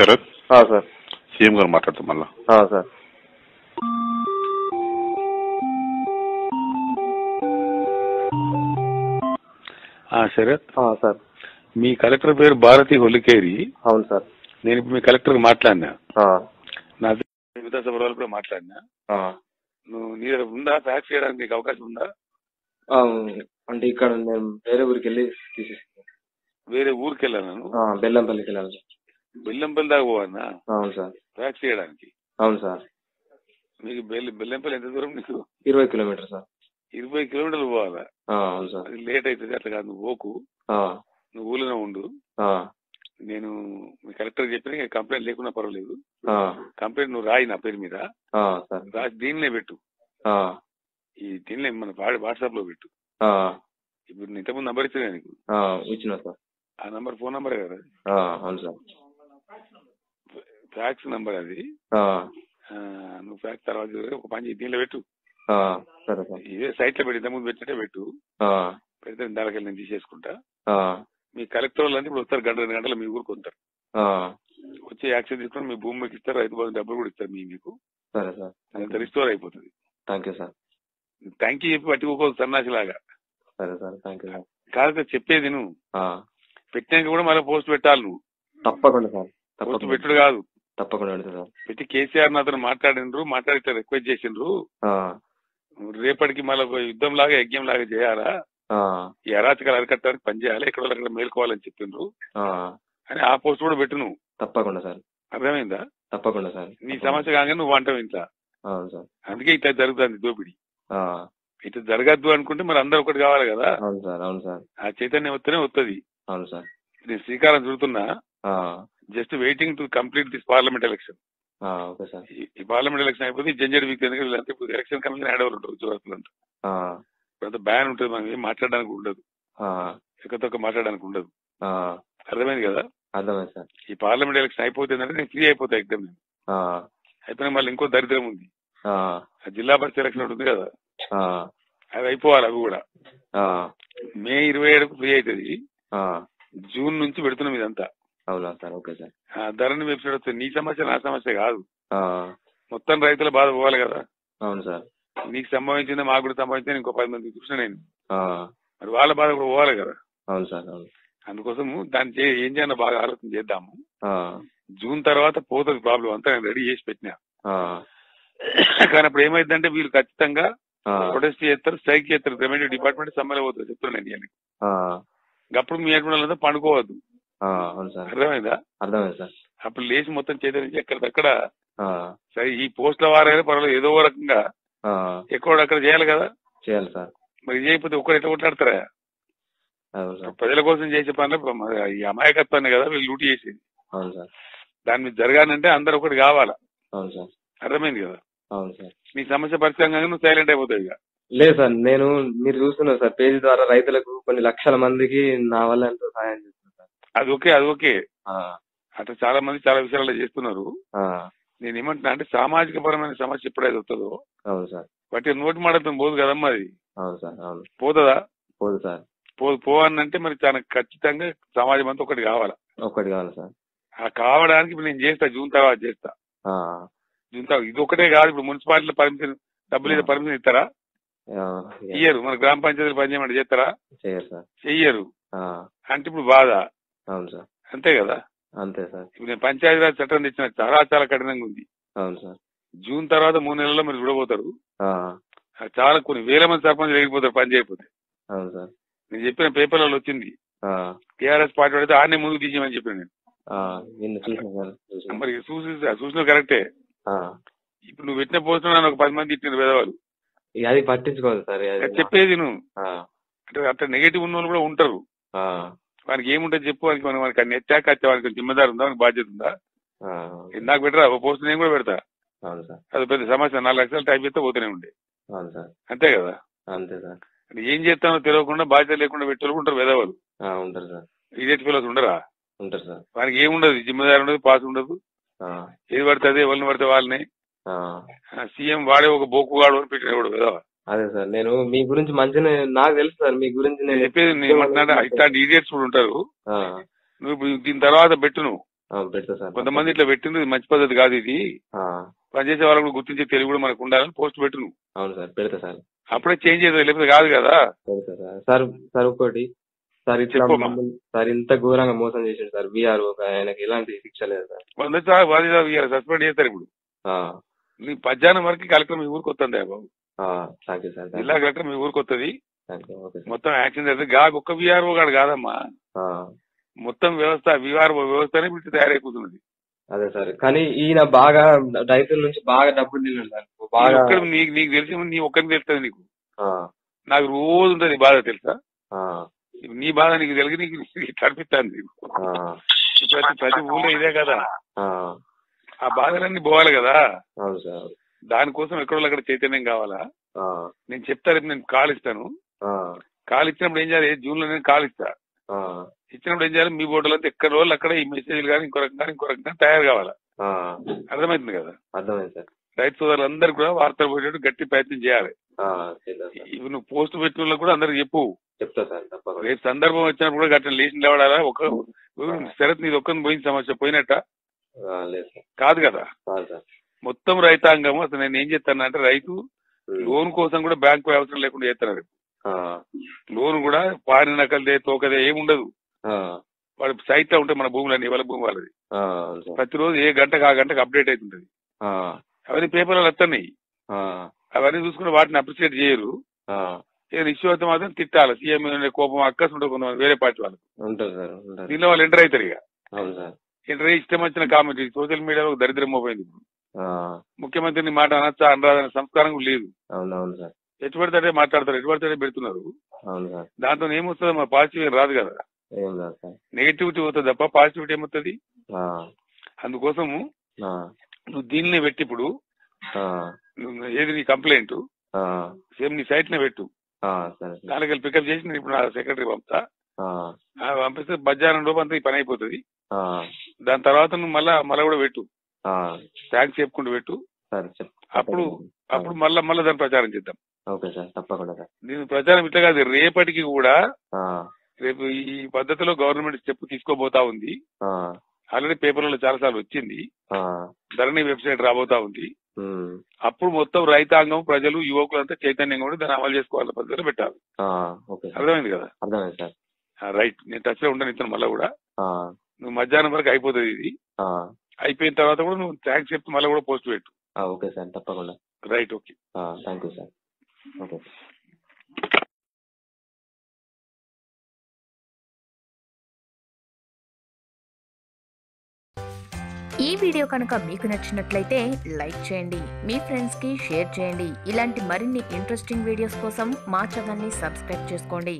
శరత్ ఆ, sir. CM గారు మాట్లాడతాం మళ్ళా. ఆ, సార్. ఆ, శరత్. ఆ, సార్. మీ కలెక్టర్ పేరు భారతి హొలికేరి. అవును సార్. నేను ఇప్పుడు మీ కలెక్టర్ మాట్లాడినా? ఆ, నా విధానసభ వాళ్ళు కూడా మాట్లాడినా? ఆ. నువ్వు నీ దగ్గర ఉందా? ఫ్యాక్స్ చేయడానికి నీకు అవకాశం ఉందా? ఆ, అంటే ఇక్కడ నేను వేరే ఊరికి వెళ్ళి తీసేస్తాను వేరే ఊరికి వెళ్ళాను బెల్లంపల్లికి వెళ్ళాలి సార్. బెల్లంపల్లి దాకా పోవన్నా అవును సార్. ఫ్యాక్స్ చేయడానికి? అవును సార్. మీకు బెల్లి బెల్లంపల్లి ఎంత దూరం నీకు? ఇరవై కిలోమీటర్ సార్. ఇరవై కిలోమీటర్లు పోవాలా? అవును సార్. అది లేట్ అవుతుంది అట్లా కాదు. నువ్వు పోకు. నువ్వు ఊళ్ళోనే ఉండు. నేను మీ కలెక్టర్ చెప్పిన కంప్లైంట్ లేకున్నా పర్వాలేదు. కంప్లైంట్ నువ్వు రాయి నా పేరు మీద. రాసి దీనినే పెట్టు. ఈ దీనిలో మన వాట్సాప్లో పెట్టు. ఇప్పుడు ఇంతకుముందు నంబర్ ఇచ్చిన నీకు? ఆ, ఇచ్చిన సార్. ఆ నంబర్ ఫోన్ నంబర్ కదా? అవును సార్. ఫ్యాక్స్ నంబర్ అది. నువ్వు ఫ్యాక్స్ తర్వాత ఒక పని చేయి, దీనిలో పెట్టు. ఆ, సరే సార్. ఇదే సైట్లో పెట్టి ఇంతకుముందు పెట్టినట్టే పెట్టు. పెడితే దానికి నేను తీసేసుకుంటా. మీ కలెక్టర్ వాళ్ళు ఇప్పుడు వస్తారు గంట రెండు గంటలు మీ ఊరికి వస్తారు వచ్చి యాక్షన్ తీసుకొని మీ భూమికి ఇస్తారు రైతు బంధు డబ్బులు కూడా ఇస్తారు మీ మీకు. సరే సార్. అంత రిస్టోర్ అయిపోతుంది. Thank you sir. Thank you చెప్పి పట్టుకోకూడదు సన్నాసి లాగా. సరే సార్. Thank you sir. కాదు చెప్పేది నువ్వు ఆ, పెట్టాక కూడా మళ్ళీ పోస్ట్ పెట్టాలి నువ్వు. తప్పకుండా సార్. పోస్ట్ పెట్టుడు కాదు. తప్పకుండా పెడతా సార్. పెట్టి కేసీఆర్ అతను మాట్లాడినరు మాట్లాడితే రిక్వెస్ట్ చేసిండ్రు. రేపటికి మళ్ళీ యుద్ధం లాగా యజ్ఞం లాగా చేయాలా ఈ అరాచకాలు అరికట్టడానికి పని చేయాలి? ఎక్కడ అక్కడ మేల్కోవాలని చెప్పిండ్రు. అని ఆ పోస్ట్ కూడా పెట్టు నువ్వు తప్పకుండా సార్. అర్థమైందా? తప్పకుండా సార్. నీ సమస్య కాగానే నువ్వు అంటావు ఇంట్లో. అవును సార్. అందుకే ఇట్లా జరుగుతుంది దోపిడి. ఇట్లా జరగద్దు అనుకుంటే మరి అందరు ఒకటి కావాలి కదా? అవును సార్ అవును సార్. ఆ చైతన్యం వస్తేనే వస్తుంది అవును సార్. నేను శ్రీకారం చుడుతున్నా. Just waiting to complete this parliament election. ఆ, ఓకే సార్. ఈ పార్లమెంట్ ఎలక్షన్ అయిపోతే జంజర్ వీక్ ఎందుకంటే వీళ్ళంతా ఇప్పుడు ఎలక్షన్ కమిషన్ హ్యాండ్ ఓవర్ ఉంటుంది ఆ, ఇప్పుడు బ్యాన్ ఉంటుంది మనం ఏం మాట్లాడడానికి ఉండదు. ఎక్కతొక్క మాట్లాడడానికి ఉండదు. అర్థమైంది కదా? అర్థమైంది సార్. ఈ పార్లమెంట్ ఎలక్షన్ అయిపోతుందంటే నేను ఫ్రీ అయిపోతా ఎగ్జామ్ నేను. అయిపోయినా మళ్ళీ ఇంకో దరిద్రం ఉంది. జిల్లా పరిషత్ ఎలక్షన్ ఉంటుంది కదా? అది అయిపోవాలి అవి కూడా. మే ఇరవై ఏడుకు ఫ్రీ అవుతుంది. జూన్ నుంచి పెడుతున్నాం ఇదంతా. అవునా సార్ ఓకే సార్. ఆ ధరని వెబ్సైట్ వస్తుంది నీ సమస్య నా సమస్య కాదు. మొత్తం రైతుల బాధ పోవాలి కదా. అవును సార్. నీకు సంభవించింది మాకు కూడా సంభవించింది ఇంకో పది మంది చూసిన నేను. మరి వాళ్ళ బాధ కూడా పోవాలి కదా. అవును సార్ అవును. అందుకోసము దాన్ని ఏం చేయాలో బాగా ఆలోచన చేద్దాము. జూన్ తర్వాత పోతుంది ప్రాబ్లం అంతా నేను రెడీ చేసి పెట్టినా. కానీ అప్పుడు ఏమైందంటే వీళ్ళు ఖచ్చితంగా ప్రొటెస్ట్ చేస్తారు స్ట్రైక్ చేస్తారు. రెవెన్యూ డిపార్ట్మెంట్ సమ్మెలో పోతుంది చెప్తున్నాను నేను అప్పుడు మీ అటువంటి పండుకోవద్దు. అవును సార్. అర్థమైందా? అర్థమైంది సార్. అప్పుడు లేచి మొత్తం చేతి ఎక్కడికక్కడ ఆ, సరే ఈ పోస్టుల వారైనా పర్వాలేదు ఏదో ఒక రకంగా ఎక్కడ అక్కడ చేయాలి కదా? చేయాలి సార్. మరి చేయకపోతే ఒక్కరు ఎట్లా కొట్లాడతారా? అవును సార్. ప్రజల కోసం చేసే పనులు మరి ఈ అమాయకత్వాన్ని కదా వీళ్ళు లూటి చేసేది. అవును సార్. దాని మీద జరగాలంటే అందరు ఒకటి కావాలా? అవును సార్. అర్థమైంది కదా? అవును సార్. నీ సమస్య పరిచయం నువ్వు సైలెంట్ అయిపోతావు ఇక. లేదు సార్ నేను మీరు చూస్తున్నారు సార్ పేజీ ద్వారా రైతులకు కొన్ని లక్షల మందికి నా వల్ల ఎంతో సహాయం అది ఓకే అది ఓకే. అట్లా చాలా మంది చాలా విషయాల్లో చేస్తున్నారు. నేను ఏమంటున్నా అంటే సామాజిక పరమైన సమస్య ఎప్పుడైతే వస్తుందో వాటి నోటి మాడతాం పోదు కదమ్మా అది. పోతుందా? పోదు సార్. పో పోవనంటే మరి చాలా ఖచ్చితంగా సమాజం అంతా ఒకటి కావాలా? ఒక్కటి కావాలి సార్. ఆ కావడానికి నేను చేస్తా జూన్ తర్వాత చేస్తా. జూన్ తర్వాత ఇది ఒకటే కాదు ఇప్పుడు మున్సిపాలిటీలో పర్మిషన్ డబ్బులు ఇస్తే పర్మిషన్ ఇస్తారా? ఇయ్యరు మన గ్రామ పంచాయతీలు పనిచేయమంటే చేస్తారా? చెయ్యరు. అంటే ఇప్పుడు బాధ. అవును సార్. అంతే కదా? అంతే సార్. ఇప్పుడు నేను పంచాయతీరాజ్ చట్టం తెచ్చిన చాలా చాలా కఠినంగా ఉంది. అవును సార్. జూన్ తర్వాత మూడు నెలల్లో మీరు చూడబోతారు చాలా కొన్ని వేల మంది సర్పంచులు వెళ్ళిపోతారు పని చేయకపోతే. అవును సార్. నేను చెప్పిన పేపర్లలో వచ్చింది. టీఆర్ఎస్ పార్టీ అయితే ఆడనే ముందుకు తీసేయమని చెప్పాను నేను. మరి చూసి చూసిన కరెక్టే. ఇప్పుడు నువ్వు పెట్టిన పోస్ట్ నన్ను ఒక పది మంది ఇచ్చిన పేదవాళ్ళు. అది పట్టించుకోదు సార్ చెప్పేది నువ్వు అంటే అట్లా నెగిటివ్ ఉన్న వాళ్ళు కూడా ఉంటారు. వానికి ఏముంటుంది చెప్పు వానికి మనం వానికి అన్ని ఎత్తాక వానికి జిమ్మదారు ఉందా? వానికి బాధ్యత ఉందా? ఇది నాకు పెట్టరా ఓ పోస్ట్ నేను కూడా పెడతా. అది పెద్ద సమస్య. నాలుగు లక్షలు టైప్ చేస్తే పోతూనే ఉండే. అంతే కదా? అంతే సార్. అంటే ఏం చేస్తానో తెలియకుండా బాధ్యత లేకుండా పెట్టే ఉంటారు పేదవాళ్ళు ఆ, ఉంటారు సార్. ఇదేట్ ఫీలోస్ ఉండరా? ఉంటారు సార్. వానికి ఏముండదు. జిమ్మదారు ఉండదు పాస్ ఉండదు. ఏది పడితే అదే ఎవరిని పడితే వాళ్ళని. సీఎం వాడే ఒక బోకుగాడు అని పెట్టిన కూడా అదే సార్ నేను మీ గురించి మంచిగా నాకు తెలుసు సార్ మీ గురించి నేను చెప్పేది నేను ఏమంటున్నా ఇట్లాంటి ఈడియట్స్ కూడా ఉంటారు. నువ్వు ఇప్పుడు దీని తర్వాత పెట్టు నువ్వు. పెడతా సార్. కొంతమంది ఇట్లా పెట్టింది మంచి పద్ధతి కాదు ఇది. ఆ, పనిచేసే వాళ్ళు కూడా గుర్తించే తెలివి కూడా మనకు ఉండాలని పోస్ట్ పెట్టు నువ్వు. అవును సార్ పెడతా సార్. అప్పుడే చేంజ్ అవుతుంది లేకపోతే కాదు కదా. పెడతా సార్. సార్ సార్ ఒకటి సార్ ఇట్లా సార్ ఇంత ఘోరంగా మోసం చేసిండు సార్ బీఆర్ ఆయనకి ఎలాంటి శిక్ష లేదు సార్. వంద సస్పెండ్ చేస్తారు ఇప్పుడు. నీ పద్యానం వరకు కలెక్టర్ మీ ఊరికి వస్తుంది బాబు? థ్యాంక్ యూ సార్ జిల్లా కలెక్టర్ మీ ఊరికి వస్తుంది మొత్తం యాక్షన్ చేస్తుంది గా ఒక్క విఆర్ఓ గాడు కాదమ్మా. మొత్తం వ్యవస్థ విఆర్ఓ వ్యవస్థనే ఇప్పుడు తయారైపోతున్నది. అదే సార్ కానీ ఈయన బాగా రైతుల నుంచి బాగా డబ్బులు తిన్నాడు సార్ నీ బాగా నీకు నీకు తెలిసి నీ ఒక్కరికి తెలుస్తుంది నీకు. నాకు రోజు ఉంటుంది బాధ తెలుసా? నీ బాధ నీకు తెలిగి నీకు కనిపిస్తాను నీకు ప్రతి ప్రతి ఊళ్ళో ఇదే కదా. ఆ, ఆ బాధలన్నీ పోవాలి కదా. దానికోసం ఎక్కడో అక్కడ చైతన్యం కావాలా? నేను చెప్తా రేపు నేను కాల్ ఇస్తాను. కాల్ ఇచ్చినప్పుడు ఏం చేయాలి? జూన్లో నేను కాల్ ఇస్తా. ఇచ్చినప్పుడు ఏం చేయాలి? మీ బోర్డులో ఎక్కడ రోజులు అక్కడ ఈ మెసేజ్లు కానీ ఇంకో రకంగా ఇంకో రకంగా తయారు కావాలా? ఆ, అర్థమవుతుంది కదా? అర్థమైంది సార్. రైతు సోదరులందరూ కూడా వార్తలు పోయేటట్టు గట్టి ప్రయత్నం చేయాలి. ఇవి నువ్వు పోస్ట్ పెట్టిన కూడా అందరికి చెప్పు. చెప్తా సార్ రేపు సందర్భం వచ్చినప్పుడు కూడా గట్టిన లేచి లేవడాలా? ఒక శరత్ నీది ఒక్కరిని పోయిన సమస్య పోయినట్ట? కాదు కదా? మొత్తం రైతాంగం అసలు నేను ఏం చేస్తాను అంటే రైతు లోన్ కోసం కూడా బ్యాంకు అవసరం లేకుండా చేస్తున్నారు లోన్ కూడా పారి నకలదే తోకదే ఏముండదు వాడు సైట్లో ఉంటే మన భూములన్నీ వాళ్ళ భూమి వాళ్ళది. ప్రతిరోజు ఏ గంటకు ఆ గంటకు అప్డేట్ అవుతుంటది. అవన్నీ పేపర్లు వస్తున్నాయి. అవన్నీ చూసుకుని వాటిని అప్రిషియేట్ చేయరు. ఏదైనా ఇష్యూ అయితే మాత్రం తిట్టాలి. సీఎం కోపం అక్కస్ ఉంటుంది కొంతమంది వేరే పార్టీ వాళ్ళు దీనిలో వాళ్ళు ఎంటర్ అవుతారు ఇక. ఎంటర్ ఇష్టం వచ్చిన కామెంట్ సోషల్ మీడియాలో దరిద్రం పోయింది ఇప్పుడు. ముఖ్యమంత్రిని మాట అనొచ్చా అనరాదనే సంస్కారం లేదు. సార్. ఎటు పడితే మాట్లాడతారు ఎటు పడితే పెడుతున్నారు? అవును సార్. దాంతో ఏమొస్తుంది మా పాజిటివ్ రాదు కదా. ఏం సార్. నెగిటివిటీ అవుతుంది తప్ప పాజిటివిటీ ఏమవుతుంది అందుకోసము నువ్వు దీన్నే పెట్టి ఇప్పుడు. ఏది నీ కంప్లైంట్ సేమ్ నీ సైట్ నే పెట్టు దానికి పికప్ చేసి నేను ఇప్పుడు నా సెక్రటరీ పంపుతా. పంపిస్తే మధ్యాహ్నం లోపు అంతా ఈ పని అయిపోతుంది. దాని తర్వాత నువ్వు మళ్ళా మళ్ళా కూడా పెట్టు. థ్యాంక్స్ చెప్పుకుంటూ పెట్టు. అప్పుడు అప్పుడు మళ్ళా మళ్ళా దాన్ని ప్రచారం చేద్దాం. ఓకే సార్ తప్పకుండా సార్. దీని ప్రచారం ఇట్లా కాదు రేపటికి కూడా రేపు ఈ పద్ధతిలో గవర్నమెంట్ స్టెప్ తీసుకోబోతా ఉంది. ఆల్రెడీ పేపర్లలో చాలా సార్లు వచ్చింది. ధరణి వెబ్సైట్ రాబోతా ఉంది. అప్పుడు మొత్తం రైతాంగం ప్రజలు యువకులంతా చైతన్యంగా ఉండి దాన్ని అమలు చేసుకోవాలని పద్ధతిలో పెట్టాలి. అర్థమైంది కదా? రైట్. నేను టచ్లో ఉండను ఇతను మళ్ళీ కూడా. నువ్వు మధ్యాహ్నం వరకు అయిపోతుంది ఇది. అయిపోయిన తర్వాత కూడా నువ్వు థ్యాంక్స్ చెప్తే మళ్ళీ కూడా పోస్ట్ పెట్టు. ఆ, ఓకే సార్ తప్పకుండా. Right okay thank you sir. Okay. ఈ వీడియో కనుక మీకు నచ్చినట్లయితే లైక్ చేయండి మీ ఫ్రెండ్స్కి షేర్ చేయండి. ఇలాంటి మరిన్ని ఇంట్రెస్టింగ్ వీడియోస్ కోసం మా ఛానల్ని సబ్స్క్రైబ్ చేసుకోండి.